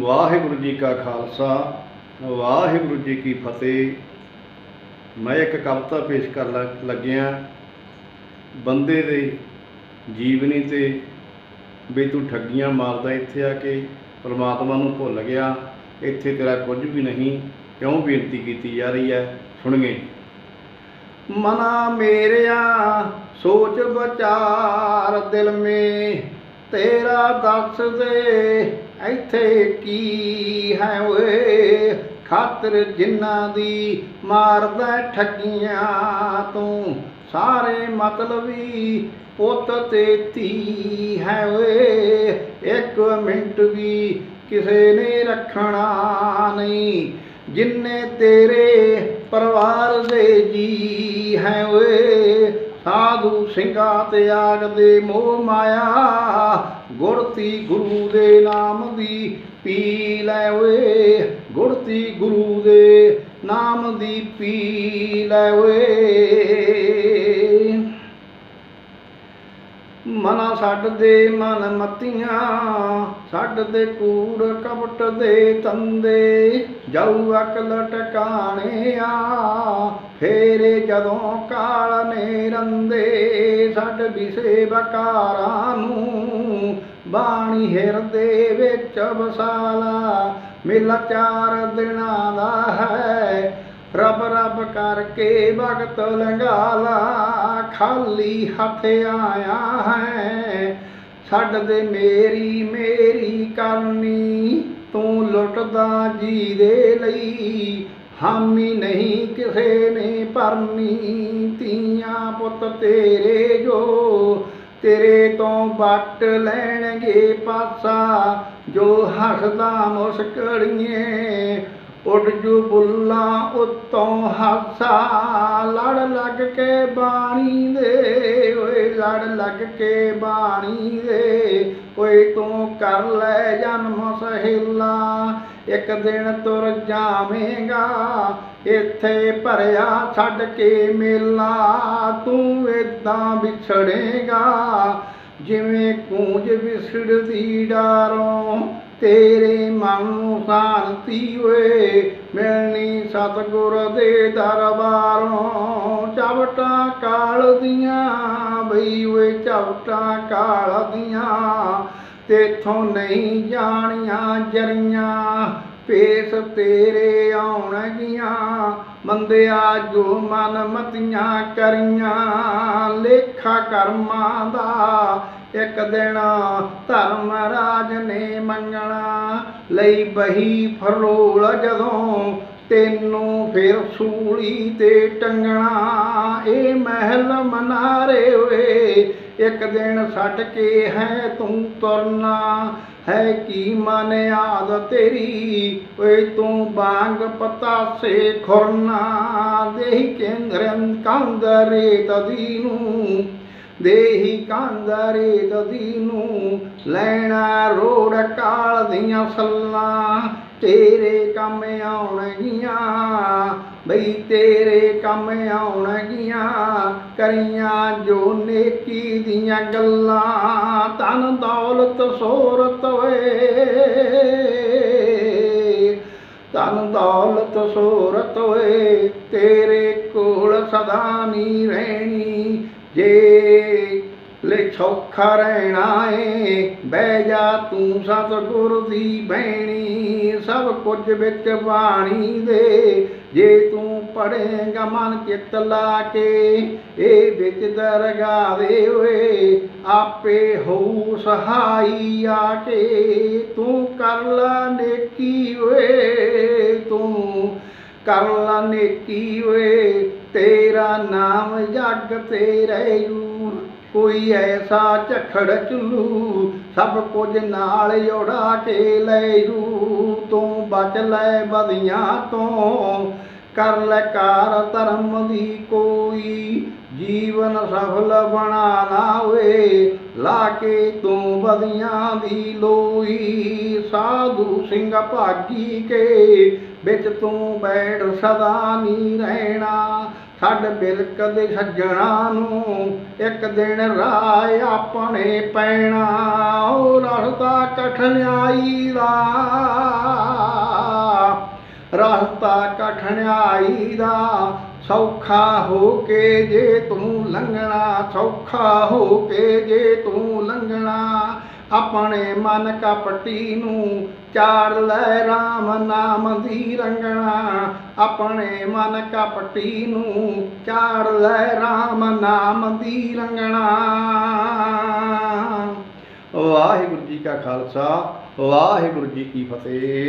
ਵਾਹਿਗੁਰੂ ਜੀ ਕਾ ਖਾਲਸਾ, ਵਾਹਿਗੁਰੂ ਜੀ ਕੀ ਫਤਿਹ। ਮੈਂ ਇੱਕ ਕਵਿਤਾ ਪੇਸ਼ ਕਰਨ ਲੱਗਿਆ। ਬੰਦੇ ਦੇ ਜੀਵਨੀ ਤੇ ਵੀ ਤੂੰ ਠੱਗੀਆਂ ਮਾਰਦਾ ਇੱਥੇ ਆ ਕੇ, ਪਰਮਾਤਮਾ ਨੂੰ ਭੁੱਲ ਗਿਆ, ਇੱਥੇ ਤੇਰਾ ਕੁਝ ਵੀ ਨਹੀਂ, ਕਿਉਂ ਬੇਨਤੀ ਕੀਤੀ ਜਾ ਰਹੀ ਹੈ? ਸੁਣਗੇ। ਮਨਾ ਮੇਰਿਆ, ਸੋਚ ਵਿਚਾਰ ਦਿਲ ਮੇ, ਤੇਰਾ ਦੱਸ ਦੇ ਇੱਥੇ ਕੀ ਹੈ ਓਏ? ਖਾਤਰ ਜਿਨ੍ਹਾਂ ਦੀ ਮਾਰਦਾ ਠੱਗੀਆਂ ਤੂੰ? ਸਾਰੇ ਮਤਲਬੀ ਪੁੱਤ ਤੇ ਧੀ ਹੈ ਓਏ। ਇੱਕ ਮਿੰਟ ਵੀ ਕਿਸੇ ਨੇ ਰੱਖਣਾ ਨਹੀਂ। ਜਿੰਨੇ ਤੇਰੇ ਪਰਿਵਾਰ ਦੇ ਜੀ ਹੈ ਓਏ, ਸਾਧੂ ਸਿੰਘਾਂ ਤੇ ਆਗ ਦੇ ਮੋਹ ਮਾਇਆ ਗੁਰਤੀ ਗੁਰੂ ਦੇ ਨਾਮ ਦੀ ਪੀ ਲੈ ਓਏ। ਗੁਰਤੀ ਗੁਰੂ ਦੇ ਨਾਮ ਦੀ ਪੀ ਲੈ ਓਏ। ਮਨਾ ਛੱਡ ਦੇ ਮਨ ਮਤੀਆਂ, ਛੱਡ ਦੇ ਕੂੜ ਕਪਟ ਦੇ ਤੰਦੇ। ਜਾਊ ਅਕਲ ਟਿਕਾਣੇ ਆ ਫੇਰੇ ਜਦੋਂ ਕਾਲ ਨੇ ਰੰਦੇ ਛੱਡ ਵਿਸੇ ਬਕਾਰਾਂ ਨੂੰ ਬਾਣੀ ਹਿਰਦੇ ਵਿੱਚ ਵਸਾਲਾ, ਮੇਲਾ ਚਾਰ ਦਿਨਾਂ ਦਾ ਹੈ। ਰਬ ਰੱਬ ਕਰਕੇ ਭਗਤ ਲੰਗਾਲਾ, ਖਾਲੀ ਹੱਥ ਆਇਆ ਹੈ। ਛੱਡ ਦੇ ਮੇਰੀ ਮੇਰੀ ਕਰਨੀ, ਤੂੰ ਲੁੱਟਦਾ ਜੀ ਦੇ ਲਈ। ਹਾਮੀ ਨਹੀਂ ਕਿਸੇ ਨੇ ਭਰਨੀ ਤੀਆਂ ਪੁੱਤ ਤੇਰੇ ਜੋ ਤੇਰੇ ਤੋਂ ਵੱਟ ਲੈਣਗੇ ਪਾਸਾ ਜੋ ਹੱਸਦਾ ਮੁਸਕੜੀਏ ਉੱਡਜੂ ਬੁੱਲਾਂ ਉੱਤੋਂ ਹਾਸਾ ਲੜ ਲੱਗ ਕੇ ਬਾਣੀ ਦੇ, ਓਏ ਲੜ ਲੱਗ ਕੇ ਬਾਣੀ ਦੇ ਓਏ ਤੂੰ ਕਰ ਲੈ ਜਨਮ ਸਹਿਲਾ, ਇੱਕ ਦਿਨ ਤੁਰ ਜਾਵੇਂਗਾ, ਇੱਥੇ ਭਰਿਆ ਛੱਡ ਕੇ ਮੇਲਾ, ਤੂੰ ਏਦਾਂ ਵਿਛੜੇਗਾ, ਜਿਵੇਂ ਕੂੰਜ ਵਿਛੜਦੀ ਡਾਰੋਂ ਤੇਰੇ ਮਨ ਨੂੰ ਸ਼ਾਂਤੀ ਓਏ ਮਿਲਣੀ ਸਤਿਗੁਰ ਦੇ ਦਰਬਾਰੋਂ। ਚਵਟਾਂ ਕਾਲ ਦੀਆਂ ਬਈ ਓਏ, ਚਵਟਾਂ ਕਾਲ ਦੀਆਂ ਤੇਥੋਂ ਨਹੀਂ ਜਾਣੀਆਂ ਜਰੀਆਂ। ਪੇਸ ਤੇਰੇ ਆਉਣਗੀਆਂ, ਮੰਦਿਆ ਜੋ ਮਨ ਮਤੀਆਂ ਕਰੀਆਂ। ਲੇਖਾ ਕਰਮਾਂ ਦਾ ਇੱਕ ਦਿਨ ਧਰਮ ਰਾਜ ਨੇ ਮੰਗਣਾ ਲਈ ਬਹੀ ਫਰੋਲ ਜਦੋਂ ਤੈਨੂੰ ਫਿਰ ਸੂਲੀ ਤੇ ਟੰਗਣਾ। ਇਹ ਮਹਿਲ ਮਨਾਰੇ ਓਏ, ਇੱਕ ਦਿਨ ਛੱਡ ਕੇ ਹੈ ਤੂੰ ਤੁਰਨਾ। ਹੈ ਕੀ ਮਨ ਆਦ ਤੇਰੀ? ਓਏ ਤੂੰ ਬਾਂਗ ਪਤਾਸੇ ਖੁਰਨਾ। ਦੇਹੀ ਕੇਂਦਰਨ ਕੰਦਰੇ ਤਦੀ ਨੂੰ। ਦੇਹੀ ਕਾਂਦਰੇ ਤਦੀ ਨੂੰ ਲੈਣਾ ਰੋੜ ਕਾਲ ਦੀਆਂ ਸੱਲਾਂ ਤੇਰੇ ਕੰਮ ਆਉਣਗੀਆਂ, ਬਈ ਤੇਰੇ ਕੰਮ ਆਉਣਗੀਆਂ, ਕਰੀਆਂ ਜੋ ਨੇਕੀ ਦੀਆਂ ਗੱਲਾਂ ਤਨ ਦੌਲਤ ਸੋਰਤ ਓਏ ਤਨ ਦੌਲਤ ਸੋਰਤ ਓਏ ਤੇਰੇ ਕੋਲ ਸਦਾ ਨਹੀਂ ਰਹਿਣੀ ਜੇ ਲੈ ਸੌਖਾ ਰਹਿਣਾ ਏ, ਬਹਿ ਜਾ ਤੂੰ ਸਤਿਗੁਰ ਦੀ ਬੈਣੀ ਸਭ ਕੁਝ ਵਿੱਚ ਬਾਣੀ ਦੇ। ਜੇ ਤੂੰ ਪੜੇਗਾ ਮਨ ਚਿੱਤ ਲਾ ਕੇ ਇਹ ਵਿੱਚ ਦਰਗਾ ਦੇ ਓਏ ਆਪੇ ਹੋਊ ਸਹਾਈ ਆ ਕੇ। ਤੂੰ ਕਰ ਲਾ ਨੇਕੀ ਓਏ, ਤੂੰ ਕਰ ਲਾ ਨੇਕੀ ਓਏ, ਤੇਰਾ ਨਾਮ ਜੱਗ ਤੇ ਰਹਿਊ ਕੋਈ ਐਸਾ ਝਖੜ ਚੁੱਲੂ, ਸਭ ਕੁਝ ਨਾਲ ਉਡਾ ਕੇ ਲੈ ਰੂ ਤੂੰ ਬਚ ਲੈ ਬਦੀਆਂ ਤੋਂ, ਕਰ ਲੈ ਕਾਰ ਧਰਮ ਦੀ ਕੋਈ। ਜੀਵਨ ਸਫਲ ਬਣਾਣਾ ਓਏ, ਲਾ ਕੇ ਤੂੰ ਬਦੀਆਂ ਦੀ ਲੋਈ। ਸਾਧੂ ਸਿੰਘ ਭਾਗੀ ਕੇ ਵਿੱਚ ਤੂੰ ਬੈਠ ਸਦਾ ਨਹੀਂ ਰਹਿਣਾ। ਛੱਡ ਬਿਲਕਦੇ ਸੱਜਣਾ ਨੂੰ ਇੱਕ ਦਿਨ ਰਾਹ ਆਪਣੇ ਪੈਣਾ। ਉਹ ਰਸਤਾ ਕਠਿਨਾਈ ਦਾ ਰਸਤਾ ਕਠਿਨਾਈ ਦਾ ਸੌਖਾ ਹੋ ਕੇ ਜੇ ਤੂੰ ਲੰਘਣਾ, ਸੌਖਾ ਹੋ ਕੇ ਜੇ ਤੂੰ ਲੰਘਣਾ। ਆਪਣੇ ਮਨ ਕਪਟੀ ਨੂੰ ਚਾਰ ਲੈ RAM ਨਾਮ ਦੀ ਰੰਗਣਾ। ਆਪਣੇ ਮਨ ਕਪਟੀ ਨੂੰ ਚਾਰ ਲੈ RAM ਨਾਮ ਦੀ ਰੰਗਣਾ। ਵਾਹਿਗੁਰੂ ਜੀ ਕਾ ਖਾਲਸਾ, ਵਾਹਿਗੁਰੂ ਜੀ ਕੀ ਫਤਿਹ।